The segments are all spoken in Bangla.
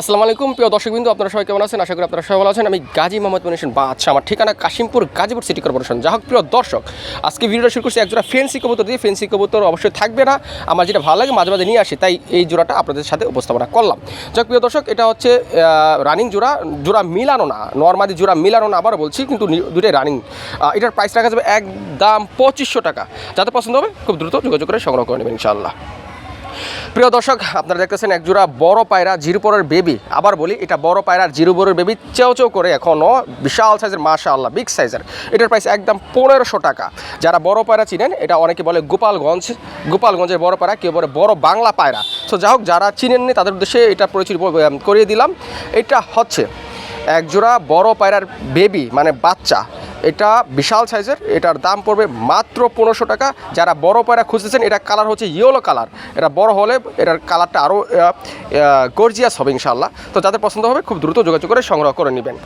আসসালামু আলাইকুম, প্রিয় দর্শক দর্শকবিন্দু, আপনারা সবাই কেমন আছেন? আশা করি আপনারা সবাই ভালো আছেন। আমি গাজী মোহাম্মদ মনিশন বা আচ্ছা আমার ঠিকানা কাশিমপুর, গাজীপুর সিটি কর্পোরেশন। যা হোক, প্রিয় দর্শক, আজকে ভিডিওটা শুরু করছি একজোড়া ফেন্সি কবুতর দিয়ে। ফেন্সি কবুতর অবশ্যই থাকবে না। আমার যেটা ভালো লাগে, মাঝে মাঝে নিয়ে আসি। তাই এই জোড়াটা আপনাদের সাথে উপস্থাপনা করলাম। যাক, প্রিয় দর্শক, এটা হচ্ছে রানিং জোড়া জোড়া মিলানো না নর্মালি জোড়া মিলানো না আবার বলছি, কিন্তু দুটোই রানিং এটার প্রাইস রাখা যাবে একদম পঁচিশশো টাকা। যাতে পছন্দ হবে, খুব দ্রুত যোগাযোগ করে সংগ্রহ করে নেবেন, ইনশাআল্লাহ। প্রিয় দর্শক, আপনারা দেখতেছেন এক জোড়া বড় পায়রা জিরুপরের বেবি। আবার বলি, এটা বড় পায়রার জিরুপরের বেবি, চেও চেও করে এখনও বিশাল সাইজের মাশা আল্লাহ বিগ সাইজের। এটার প্রাইস একদম পনেরোশো টাকা। যারা বড় পায়রা চিনেন, এটা অনেকে বলে গোপালগঞ্জ, গোপালগঞ্জের বড় পায়রা, কেউ বলে বড় বাংলা পায়রা। তো যা হোক, যারা চিনেননি, তাদের উদ্দেশ্যে এটা পরিচিত করিয়ে দিলাম। এটা হচ্ছে এক জোড়া বড় পায়রার বেবি মানে বাচ্চা। এটা বিশাল সাইজের, এটার দাম পড়বে মাত্র পনেরোশো টাকা। যারা বড় পায়রা খুঁজতেছেন এটা কালার হচ্ছে ইয়েলো কালার। এটা বড় হলে এটার কালারটা আরও গর্জিয়াস হবে ইনশাল্লাহ তো যাদের পছন্দ হবে, খুব দ্রুত যোগাযোগ করে সংগ্রহ করে নেবেন।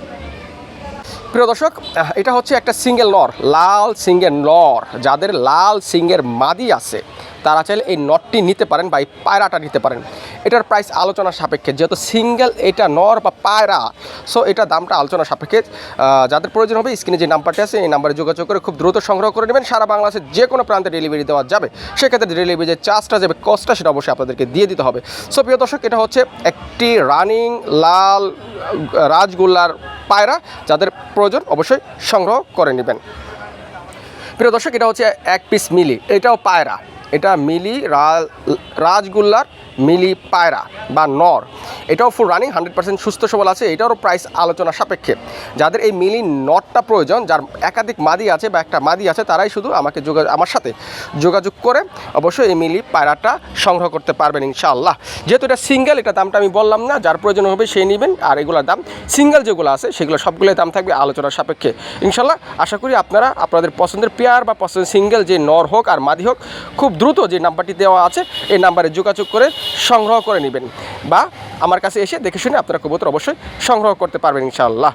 প্রিয় দর্শক এটা হচ্ছে একটা সিঙ্গেল নর, লাল সিঙ্গের নর। যাদের লাল সিঙ্গের মাদি আছে তারা চাইলে এই নটটি নিতে পারেন বা এই পায়রাটা নিতে পারেন। এটার প্রাইস আলোচনা সাপেক্ষে, যেহেতু সিঙ্গেল এটা নর বা পায়রা সো এটা দামটা আলোচনা সাপেক্ষে যাদের প্রয়োজন হবে স্ক্রিনে যে নাম্বারটি আছে, এই নাম্বারে যোগাযোগ করে খুব দ্রুত সংগ্রহ করে নেবেন। সারা বাংলাদেশের যে কোনো প্রান্তে ডেলিভারি দেওয়া যাবে। সেক্ষেত্রে ডেলিভারি যে চার্জটা যাবে কস্টটা সেটা অবশ্যই আপনাদেরকে দিয়ে দিতে হবে। সো প্রিয় দর্শক, এটা হচ্ছে একটি রানিং লাল রাজগোল্লার পায়রা। যাদের প্রয়োজন, অবশ্যই সংগ্রহ করে নেবেন। প্রিয় দর্শক, এটা হচ্ছে এক পিস মিলি। এটাও পায়রা। এটা মিলি রাজগুল্লার মিলি পায়রা বা নর। এটাও ফুল রানিং হান্ড্রেড পার্সেন্ট সুস্থ সবল আছে। এটারও প্রাইস আলোচনা সাপেক্ষে। যাদের এই মিলি নটটা প্রয়োজন, যার একাধিক মাদি আছে বা একটা মাদি আছে, তারাই শুধু আমাকে যোগাযোগ আমার সাথে যোগাযোগ করে অবশ্যই এই মিলি পায়রাটা সংগ্রহ করতে পারবেন ইনশাআল্লাহ। যেহেতু এটা সিঙ্গেল এটা দামটা আমি বললাম না, যার প্রয়োজন হবে সেই নেবেন। আর এগুলোর দাম সিঙ্গেল যেগুলো আছে, সেগুলো সবগুলোর দাম থাকবে আলোচনার সাপেক্ষে। ইনশাল্লাহ আশা করি আপনারা, আপনাদের পছন্দের পেয়ার বা পছন্দের সিঙ্গেল যে নর হোক আর মাদি হোক, খুব দ্রুত যে নাম্বারটি দেওয়া আছে, এই নাম্বারে যোগাযোগ করে সংগ্রহ করে নেবেন বা আমার কাছে এসে দেখে শুনে আপনারা কবুতর অবশ্যই সংগ্রহ করতে পারবেন ইনশাআল্লাহ।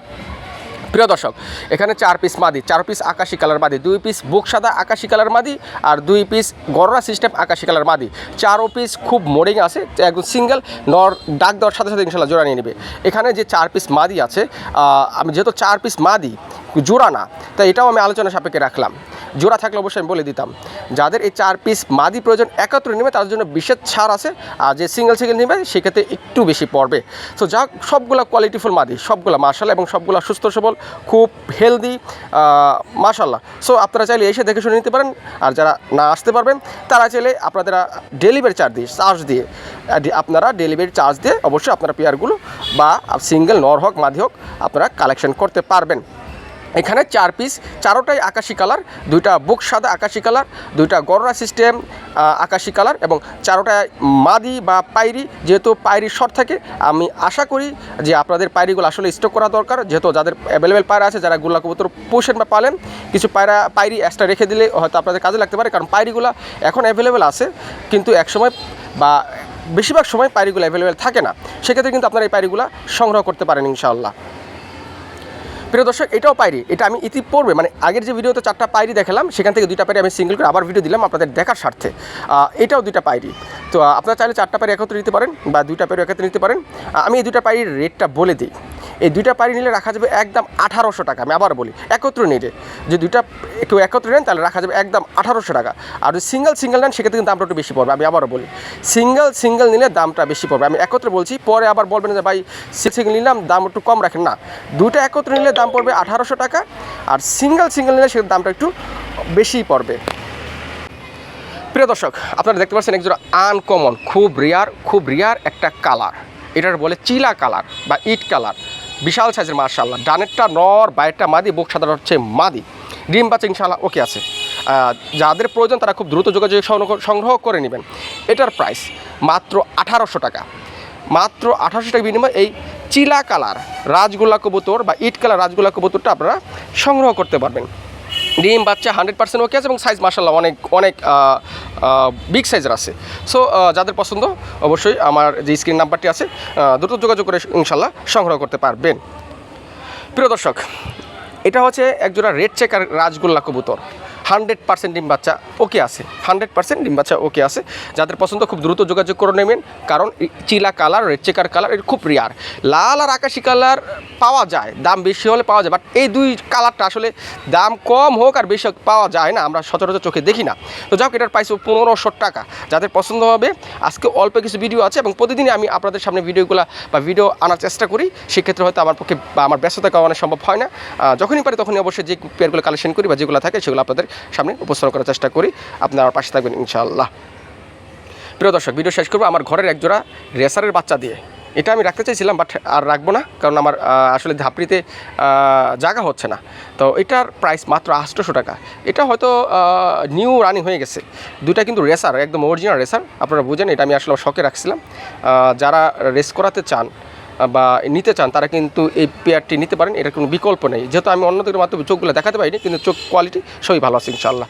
প্রিয় দর্শক, এখানে চার পিস মাদি, চার পিস আকাশি কালার মাদি, দুই পিস বুক সাদা আকাশি কালার মাদি আর দুই পিস গররা সিস্টেম আকাশি কালার মাদি। চারও পিস খুব মোডিং আছে, একদম সিঙ্গেল নর, ডাক দেওয়ার সাথে সাথে ইনশাল্লাহ জোড়া নিয়ে নেবে। এখানে যে চার পিস মাদি আছে আমি যেহেতু চার পিস মাদি, জোড়া না, তাই এটাও আমি আলোচনা সাপেক্ষে রাখলাম। জোড়া থাকলে অবশ্যই আমি বলে দিতাম। যাদের এই চার পিস মাদি প্রয়োজন একত্রে নেবে, তাদের জন্য বিশেষ ছাড় আছে। আর যে সিঙ্গেল সিঙ্গেল নেবে, সেক্ষেত্রে একটু বেশি পড়বে। তো যা সবগুলো কোয়ালিটিফুল মাদি, সবগুলো মার্শাল এবং সবগুলো সুস্থ সবল, খুব হেলদি মার্শাল্লাহ সো আপনারা চাইলে এসে দেখে শুনে নিতে পারেন। আর যারা না আসতে পারবেন, তারা চাইলে আপনাদের ডেলিভারি চার্জ দিয়ে চার্জ দিয়ে আপনারা ডেলিভারি চার্জ দিয়ে অবশ্যই আপনারা পেয়ারগুলো বা সিঙ্গেল নর হোক মাদি হোক আপনারা কালেকশন করতে পারবেন। এখানে চার পিস চারোটাই আকাশি কালার দুইটা বুক সাদা আকাশি কালার দুইটা গররা সিস্টেম আকাশি কালার এবং চারোটায় মাদি বা পায়রি। যেহেতু পায়রি শর্ট থাকে, আমি আশা করি যে আপনাদের পায়রিগুলো আসলে স্টক করা দরকার। যেহেতু যাদের অ্যাভেলেবেল পায়রা আছে, যারা গুল্লা কবুতর পোষেন বা পালেন, কিছু পায়রা, পায়রি এক্সট্রা রেখে দিলে হয়তো আপনাদের কাজে লাগতে পারে, কারণ পায়রিগুলো এখন অ্যাভেলেবেল আছে, কিন্তু একসময় বা বেশিরভাগ সময় পায়রিগুলো অ্যাভেলেবেল থাকে না। সেক্ষেত্রে কিন্তু আপনারা এই পায়রিগুলো সংগ্রহ করতে পারেন ইনশাআল্লাহ। প্রিয় দর্শক, এটাও পাইরি। এটা আমি ইতিপূর্বে মানে আগের যে ভিডিওতে চারটা পাইরি দেখালাম, সেখান থেকে দুইটা পাইরি আমি সিঙ্গেল করে আবার ভিডিও দিলাম আপনাদের দেখার স্বার্থে। এটাও দুইটা পাইরি। তো আপনারা চাইলে চারটা পাইরি একত্রে নিতে পারেন বা দুইটা পাইরি একত্রে নিতে পারেন। আমি এই দুইটা পাইরির রেটটা বলে দিই। এই দুইটা পাইরি নিলে রাখা যাবে একদম আঠারোশো টাকা, আমি আবার বলি, একত্রে নিলে যে দুইটা কেউ একত্রে নেন তাহলে রাখা যাবে একদম আঠারোশো টাকা। আর যদি সিঙ্গেল সিঙ্গেল নেন, সেক্ষেত্রে কিন্তু দামটা একটু বেশি পড়বে, আমি আবারও বলি। সিঙ্গেল সিঙ্গেল নিলে দামটা বেশি পড়বে, আমি একত্রে বলছি, পরে আবার বলবেন যে, ভাই সিঙ্গেল নিলাম, দাম একটু কম রাখেন। না, দুইটা একত্রে নিলে দাম পড়বে আঠারোশো টাকা, আর সিঙ্গেল সিঙ্গেল নিলে সেটার দামটা একটু বেশিই পড়বে। প্রিয় দর্শক, আপনারা দেখতে পাচ্ছেন একজন আনকমন খুব রেয়ার খুব রেয়ার একটা কালার এটার বলে চিলা কালার বা ইট কালার বিশাল সাইজের মার্শাল্লাহ ডানেরটা নর, বাইরটা মাদি, বুক সাদা হচ্ছে মাদি। ডিম বাচ্চা ইনশাল্লাহ ওকে আছে। যাদের প্রয়োজন তারা খুব দ্রুত যোগাযোগ সংগ্রহ- করে নেবেন। এটার প্রাইস মাত্র আঠারোশো টাকা। মাত্র আঠারোশো টাকা বিনিময়ে এই চিলা কালার রাজগোলা কবুতর বা ইট কালার রাজগোলা কবুতরটা আপনারা সংগ্রহ করতে পারবেন। ডিম, বাচ্চা, হান্ড্রেড পার্সেন্ট ওকে আছে এবং সাইজ মার্শাল্লাহ অনেক অনেক বিগ সাইজের আছে। সো যাদের পছন্দ, অবশ্যই আমার যে স্ক্রিন নাম্বারটি আছে দ্রুত যোগাযোগ করে ইনশাল্লাহ সংগ্রহ করতে পারবেন। প্রিয় দর্শক, এটা হচ্ছে একজোড়া রেড চেক আর রাজগোল্লা কবুতর। হান্ড্রেড পার্সেন্ট ডিম বাচ্চা ওকে আছে, হান্ড্রেড পার্সেন্ট ডিম বাচ্চা ওকে আছে। যাদের পছন্দ খুব দ্রুত যোগাযোগ করে নেবেন, কারণ চিলা কালার রেড চেকার কালার এটা খুব রেয়ার লাল আর আকাশি কালার পাওয়া যায়, দাম বেশি হলে পাওয়া যায় বাট এই দুই কালারটা আসলে দাম কম হোক আর বেশি পাওয়া যায় না, আমরা সচরাচর চোখে দেখি না। তো যাক এটার প্রাইস পনেরোশো টাকা। যাদের পছন্দ হবে, আজকে অল্প কিছু ভিডিও আছে এবং প্রতিদিনই আমি আপনাদের সামনে ভিডিওগুলো বা ভিডিও আনার চেষ্টা করি, সেক্ষেত্রে হয়তো আমার পক্ষে বা আমার ব্যস্ততা কারণে সম্ভব হয় না। যখনই পারি তখনই অবশ্যই যে পেয়ারগুলো কালেকশন করি বা যেগুলো থাকে সেগুলো আপনাদের সামনে উপস্থাপন করার চেষ্টা করি। আপনারা পাশে থাকবেন, ইনশাআল্লাহ। প্রিয় দর্শক, ভিডিও শেষ করব আমার ঘরের একজোড়া রেসারের বাচ্চা দিয়ে। এটা আমি রাখতে চাইছিলাম, বাট আর রাখব না, কারণ আমার আসলে ধাপড়িতে জায়গা হচ্ছে না। তো এটার প্রাইস মাত্র আটশোশো টাকা। এটা হয়তো নিউ রানিং হয়ে গেছে। দুইটা কিন্তু রেসার, একদম অরিজিনাল রেসার। আপনারা বুঝেন, এটা আমি আসলে শখে রাখছিলাম। যারা রেস করাতে চান বা নিতে চান, তারা কিন্তু এই পেয়ারটি নিতে পারেন, এটার কোনো বিকল্প নেই। যেহেতু আমি অন্যদের মাধ্যমে চোখগুলো দেখাতে পারিনি, কিন্তু চোখ কোয়ালিটি সবই ভালো আছে ইনশাল্লাহ